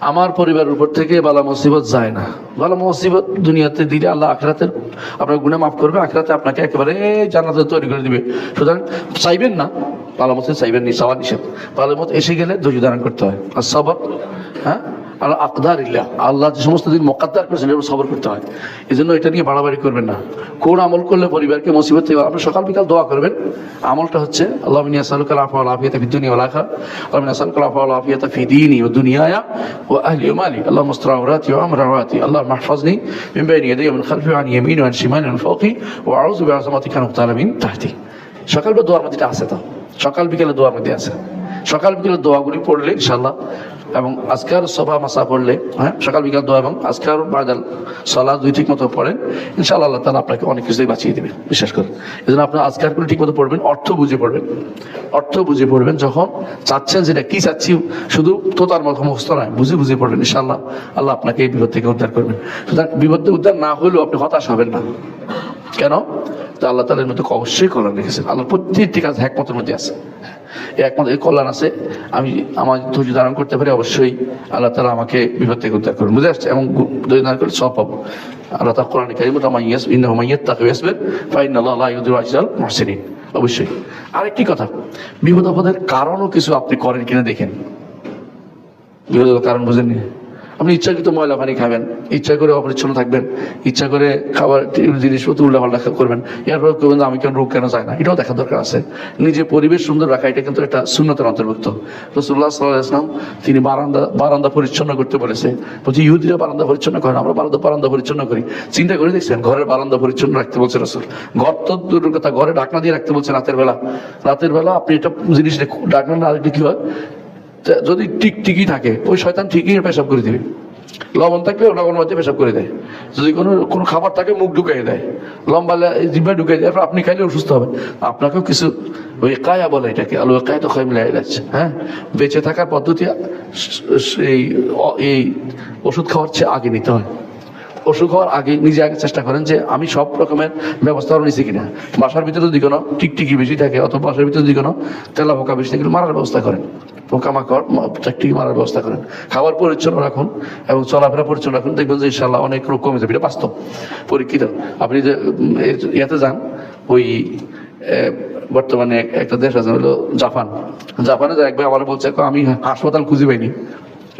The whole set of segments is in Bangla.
আমার পরিবারের উপর থেকে বালা মুসিবত যায় না। বালা মুসিবত দুনিয়াতে দিলে আল্লাহ আখরাতের আপনার গুণে মাফ করবে, আখরাতে আপনাকে একেবারে জানাতে তৈরি করে দিবে। সুতরাং চাইবেন না, বালা মুসিবত চাইবেন নি চাওয়া নিষেধ। বালা মত এসে গেলে ধৈর্য ধারণ করতে হয়। আর সবক হ্যাঁ? আর আকদার ইল্লাহ। আল্লাহ যে সমস্ত দিন মকাদ্দার করেছেন এগুলো সবর করতে হয়। এই জন্য এটা নিয়ে বাড়াবাড়ি করবেন না। কোন আমল করলে পরিবারকে মুসিবত থেকে আপনি সকাল বিকাল দোয়া করবেন। আমলটা হচ্ছে, আল্লাহ মিনিয়া সালুকাল আফা আল আফিয়াতা ফি দুনিয়া ওয়াল আখিরা আল্লাহ মিনিয়া সালুকাল আফা আল আফিয়াতা ফি দীনি ওয়া দুনিয়ায়া ওয়া আহলি ওয়া মালি। আল্লাহ মুস্তার আওরাতি ওয়া আমর আওরাতি। আল্লাহ মাহফাজনি মিন বাইনি ইয়াদাই ওয়া মিন খালফি ওয়া আন ইয়ামিনি ওয়া আন শিমালি ওয়া মিন ফাওকি ওয়া আউযু বিআযমাতিকা আন উগতালা মিন তাহতি। সকাল বা দোয়ার মধ্যে আছে তো? সকাল বিকালে দোয়ার মধ্যে আছে। সকাল বিকেলে দোয়াগুলি পড়লে ইনশাল্লাহ এবং আজকার সভা মাসা পড়লে হ্যাঁ সকাল বিকাল দোয়া এবং আজকার বাদাল সলা দুই ঠিক মতো পড়েন, ইনশাআল্লাহ আল্লাহ তালা আপনাকে অনেক কিছুই বাঁচিয়ে দেবে, বিশ্বাস করে এই জন্য আপনার আজকারগুলি ঠিক মতো পড়বেন, অর্থ বুঝে পড়বেন। অর্থ বুঝে পড়বেন যখন চাচ্ছেন যেটা কি চাচ্ছি, শুধু তো তার মতো মুখস্থ নয়, বুঝে বুঝে পড়বেন, ইনশাআল্লাহ আল্লাহ আপনাকে এই বিপদ থেকে উদ্ধার করবেন। সুতরাং বিপদ থেকে উদ্ধার না হলেও আপনি হতাশ হবেন না। কেন? তো আল্লাহ তালের মধ্যে অবশ্যই কল্যাণ রেখেছেন। আল্লাহ প্রত্যেকটি কাজ একমতের মধ্যে আছে। এই একমত এই কল্যাণ আছে। আমি আমার ধৈর্য ধারণ করতে পারি, অবশ্যই আল্লাহ তালা আমাকে বিপদ থেকে উদ্ধার করবেন বুঝে আসছে? এবং ধৈর্য ধারণ করলে সব পাবো। আল্লাহ তালা কোরআন কারিম মাইয়াস ইন্না মাইয়াত তাকে ইয়াসবের ফাইন আল্লাহ আল্লাহ ইউদুর আজল মহসিনিন। অবশ্যই। আরেকটি কথা, বিপদ আপদের কারণও কিছু আপনি করেন কিনা দেখেন। বিপদের কারণ বুঝেননি? আপনি ইচ্ছাকৃত ময়লা পানি খাবেন, ইচ্ছা করে অপরিচ্ছন্ন থাকবেন, ইচ্ছা করে খাবার, জিনিসপত্র উল্লাপাল্লা করবেন, এরপর করবেন আমি কেন রোগ কেন যায় না? এটাও দেখা দরকার আছে। নিজে পরিবেশ সুন্দর রাখা, এটা কিন্তু একটা শূন্যতার অন্তর্ভুক্ত। রসুল্লাহ সাল্লাহ ইসলাম তিনি বারান্দা বারান্দা পরিচ্ছন্ন করতে বলেছে। বলছি, ইহুদিরা বারান্দা পরিচ্ছন্ন করেন আমরা বারান্দা বারান্দা পরিচ্ছন্ন করি। চিন্তা করে দেখছেন, ঘরের বারান্দা পরিচ্ছন্ন রাখতে বলছে রসুল। ঘর তো দূরের কথা, ঘরে ঢাকনা দিয়ে রাখতে বলছে রাতের বেলা। রাতের বেলা আপনি এটা জিনিস ঢাকনা না রাখলে কি হয়? যদি টিক টিকি থাকে, ওই শয়তান ঠিকই পেশাব করে দিবে। লবণ থাকলে লবণ মধ্যে পেশাব করে দেয়। যদি কোনো কোনো খাবার থাকে, মুখ ঢুকাই দেয়। লম্বা জিভা ঢুকাই দেয় আপনি খাইলে অসুস্থ হবেন আপনাকেও কিছু ওই কায়া বলে এটাকে, আলু কায়া তো খাই যাচ্ছে হ্যাঁ? বেঁচে থাকার পদ্ধতি এই এই ওষুধ খাওয়ার চেয়ে আগে নিতে হয়। ওষুধ খাওয়ার আগে, নিজে আগে চেষ্টা করেন যে, আমি সব রকমের ব্যবস্থা নিছি কিনা। বাসার ভিতরে যদি কোনো টিকটিকি বেশি থাকে, অথবা বাসার ভিতরে যদি কোনো তেলা পোকা বেশি থাকে মারার ব্যবস্থা করেন। পোকামাকড় টিকটিকি মারার ব্যবস্থা করেন। খাবার পরিচ্ছন্ন রাখুন এবং চলাফেরা পরিচ্ছন্ন রাখুন। দেখবেন যে ইনশাল্লাহ অনেক রোগ কমে যাবে। এটা বাস্তব পরীক্ষিত। আপনি যে ইয়াতে যান, ওই বর্তমানে একটা দেশ আছে, হলো জাপান। জাপানে একবার আমার বলছে আমি হাসপাতাল খুঁজে পাইনি।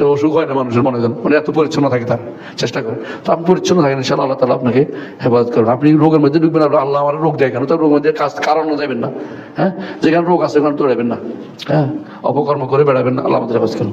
অসুখ হয় না মানুষের মনে করেন মানে এত পরিচ্ছন্ন থাকে তার, চেষ্টা করে। তো আপনি পরিচ্ছন্ন থাকেন ইনশাল্লাহ আল্লাহ তালা আপনাকে হেফাজত করবেন আপনি রোগের মধ্যে ঢুকবেন আপনার আল্লাহ আমার রোগ দেয় কেন তার রোগের মধ্যে কাজ কারণও যাবেন না। হ্যাঁ? যেখানে রোগ আছে ওখানে দৌড়াবেন না। হ্যাঁ? অপকর্ম করে বেড়াবেন না। আল্লাহ আমাদের হেফাজ করুন।